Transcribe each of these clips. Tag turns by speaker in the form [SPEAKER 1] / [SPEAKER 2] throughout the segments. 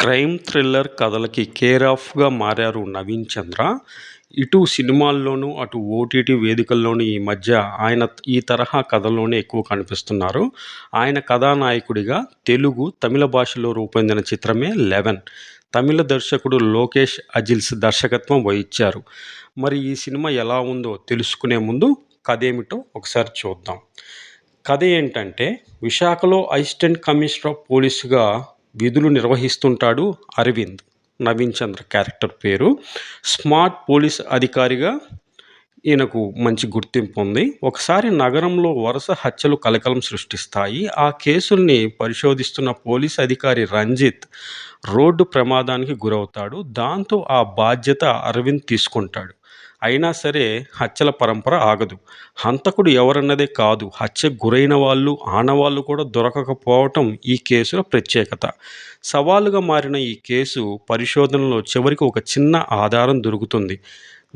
[SPEAKER 1] Crime thriller కథలకి care ఆఫ్గా మారారు నవీన్ చంద్ర. ఇటు సినిమాల్లోనూ అటు ఓటీటీ వేదికల్లోనూ ఈ మధ్య ఆయన ఈ తరహా కథల్లోనే ఎక్కువ కనిపిస్తున్నారు. ఆయన కథానాయకుడిగా తెలుగు తమిళ భాషలో రూపొందిన చిత్రమే లెవెన్. తమిళ దర్శకుడు లోకేష్ అజిల్స్ దర్శకత్వం వహించారు. మరి ఈ సినిమా ఎలా ఉందో తెలుసుకునే ముందు కథ ఏమిటో ఒకసారి చూద్దాం. కథ ఏంటంటే విశాఖలో అసిస్టెంట్ కమిషనర్ ఆఫ్ పోలీసుగా విధులు నిర్వహిస్తుంటాడు అరవింద్. నవీన్ చంద్ర క్యారెక్టర్ పేరు. స్మార్ట్ పోలీస్ అధికారిగా ఈయనకు మంచి గుర్తింపు ఉంది. ఒకసారి నగరంలో వరుస హత్యలు కలకలం సృష్టిస్తాయి. ఆ కేసుల్ని పరిశోధిస్తున్న పోలీస్ అధికారి రంజిత్ రోడ్డు ప్రమాదానికి గురవుతాడు. దాంతో ఆ బాధ్యత అరవింద్ తీసుకుంటాడు. అయినా సరే హత్యల పరంపర ఆగదు. హంతకుడు ఎవరన్నదే కాదు హత్య గురైన వాళ్ళు ఆనవాళ్ళు కూడా దొరకకపోవటం ఈ కేసుల ప్రత్యేకత. సవాలుగా మారిన ఈ కేసు పరిశోధనలో చివరికి ఒక చిన్న ఆధారం దొరుకుతుంది.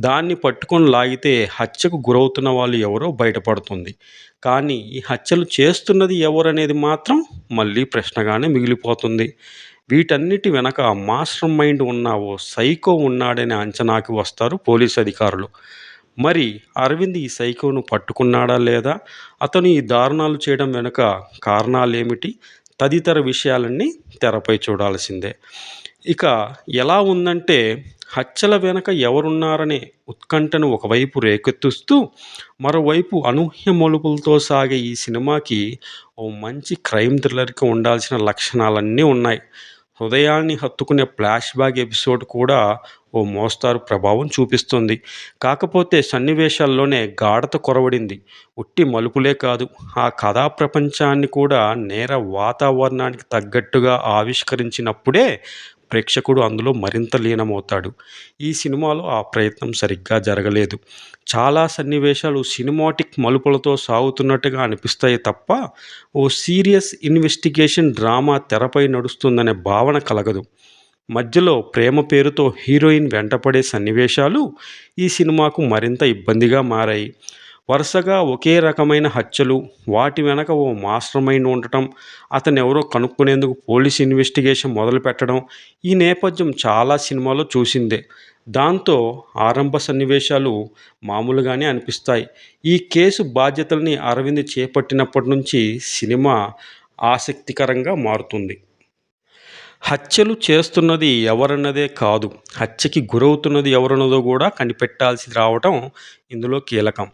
[SPEAKER 1] దాన్ని పట్టుకొని లాగితే హత్యకు గురవుతున్న వాళ్ళు ఎవరో బయటపడుతుంది. కానీ ఈ హత్యలు చేస్తున్నది ఎవరనేది మాత్రం మళ్ళీ ప్రశ్నగానే మిగిలిపోతుంది. వీటన్నిటి వెనక మాస్టర్ మైండ్ ఉన్న ఓ సైకో ఉన్నాడనే అంచనాకి వస్తారు పోలీసు అధికారులు. మరి అరవింద్ ఈ సైకోను పట్టుకున్నాడా లేదా? అతను ఈ దారుణాలు చేయడం వెనుక కారణాలేమిటి? తదితర విషయాలన్నీ తెరపై చూడాల్సిందే. ఇక ఎలా ఉందంటే హత్యల వెనక ఎవరున్నారనే ఉత్కంఠను ఒకవైపు రేకెత్తిస్తూ మరోవైపు అనూహ్య మలుపులతో సాగే ఈ సినిమాకి ఓ మంచి క్రైమ్ థ్రిల్లర్కి ఉండాల్సిన లక్షణాలన్నీ ఉన్నాయి. హృదయాన్ని హత్తుకునే ఫ్లాష్ బ్యాక్ ఎపిసోడ్ కూడా ఓ మోస్తారు ప్రభావం చూపిస్తుంది. కాకపోతే సన్నివేశాల్లోనే గాఢత కొరవడింది. ఉట్టి మలుపులే కాదు ఆ కథా ప్రపంచాన్ని కూడా నేర వాతావరణానికి తగ్గట్టుగా ఆవిష్కరించినప్పుడే ప్రేక్షకుడు అందులో మరింత లీనమవుతాడు. ఈ సినిమాలో ఆ ప్రయత్నం సరిగ్గా జరగలేదు. చాలా సన్నివేశాలు సినిమాటిక్ మలుపులతో సాగుతున్నట్టుగా అనిపిస్తాయి తప్ప ఓ సీరియస్ ఇన్వెస్టిగేషన్ డ్రామా తెరపై నడుస్తుందనే భావన కలగదు. మధ్యలో ప్రేమ పేరుతో హీరోయిన్ వెంటపడే సన్నివేశాలు ఈ సినిమాకు మరింత ఇబ్బందిగా మారాయి. వరుసగా ఒకే రకమైన హత్యలు వాటి వెనక ఓ మాస్టర్ మైండ్ ఉండటం అతను ఎవరో కనుక్కునేందుకు పోలీస్ ఇన్వెస్టిగేషన్ మొదలు పెట్టడం ఈ నేపథ్యం చాలా సినిమాలో చూసిందే. దాంతో ఆరంభ సన్నివేశాలు మామూలుగానే అనిపిస్తాయి. ఈ కేసు బాధ్యతల్ని అరవింద్ చేపట్టినప్పటి నుంచి సినిమా ఆసక్తికరంగా మారుతుంది. హత్యలు చేస్తున్నది ఎవరన్నదే కాదు హత్యకి గురవుతున్నది ఎవరన్నదో కూడా కనిపెట్టాల్సి రావటం ఇందులో కీలకం.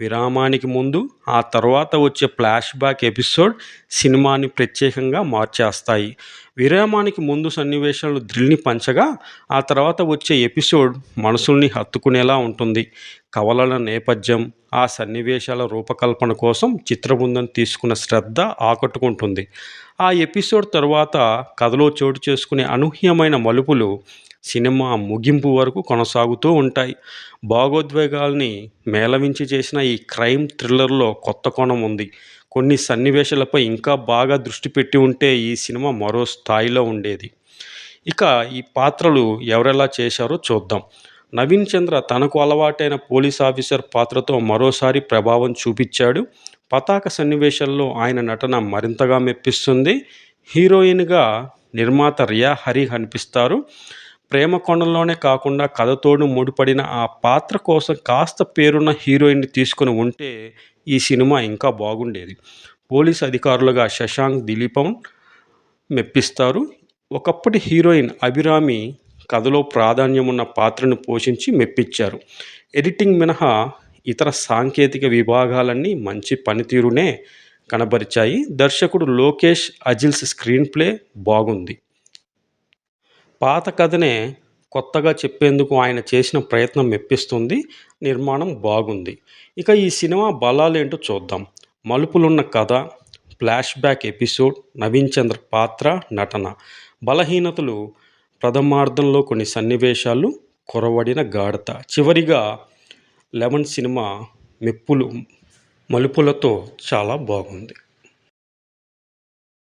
[SPEAKER 1] విరామానికి ముందు ఆ తర్వాత వచ్చే ఫ్లాష్ బ్యాక్ ఎపిసోడ్ సినిమాని ప్రత్యేకంగా మార్చేస్తాయి. విరామానికి ముందు సన్నివేశాలు థ్రిల్ని పంచగా ఆ తర్వాత వచ్చే ఎపిసోడ్ మనసుల్ని హత్తుకునేలా ఉంటుంది. కవలల నేపథ్యం ఆ సన్నివేశాల రూపకల్పన కోసం చిత్రబృందం తీసుకున్న శ్రద్ధ ఆకట్టుకుంటుంది. ఆ ఎపిసోడ్ తర్వాత కథలో చోటు చేసుకునే అనూహ్యమైన మలుపులు సినిమా ముగింపు వరకు కొనసాగుతూ ఉంటాయి. భాగోద్వేగాల్ని మేళవించి చేసిన ఈ క్రైమ్ థ్రిల్లర్లో కొత్త కోణం ఉంది. కొన్ని సన్నివేశాలపై ఇంకా బాగా దృష్టి పెట్టి ఉంటే ఈ సినిమా మరో స్థాయిలో ఉండేది. ఇక ఈ పాత్రలు ఎవరెలా చేశారో చూద్దాం. నవీన్ చంద్ర తనకు అలవాటైన పోలీస్ ఆఫీసర్ పాత్రతో మరోసారి ప్రభావం చూపించాడు. పతాక సన్నివేశాల్లో ఆయన నటన మరింతగా మెప్పిస్తుంది. హీరోయిన్గా నిర్మాత రియా హరి కనిపిస్తారు ప్రేమ కొండంలోనే కాకుండా కథతోడు ముడిపడిన ఆ పాత్ర కోసం కాస్త పేరున్న హీరోయిన్ని తీసుకుని ఉంటే ఈ సినిమా ఇంకా బాగుండేది. పోలీస్ అధికారులుగా శశాంక్ దిలీపం మెప్పిస్తారు. ఒకప్పటి హీరోయిన్ అభిరామి కథలో ప్రాధాన్యమున్న పాత్రను పోషించి మెప్పించారు. ఎడిటింగ్ మినహా ఇతర సాంకేతిక విభాగాలన్నీ మంచి పనితీరునే కనబరిచాయి. దర్శకుడు లోకేష్ అజిల్స్ స్క్రీన్ ప్లే బాగుంది. పాత కథనే కొత్తగా చెప్పేందుకు ఆయన చేసిన ప్రయత్నం మెప్పిస్తుంది నిర్మాణం బాగుంది. ఇక ఈ సినిమా బలాలేంటో చూద్దాం. మలుపులున్న కథ flash back episode Naveen Chandra పాత్ర నటన. బలహీనతలు ప్రథమార్థంలో కొన్ని సన్నివేశాలు కొరవడిన గాఢత. చివరిగా లెమన్ సినిమా మెప్పులు మలుపులతో చాలా బాగుంది.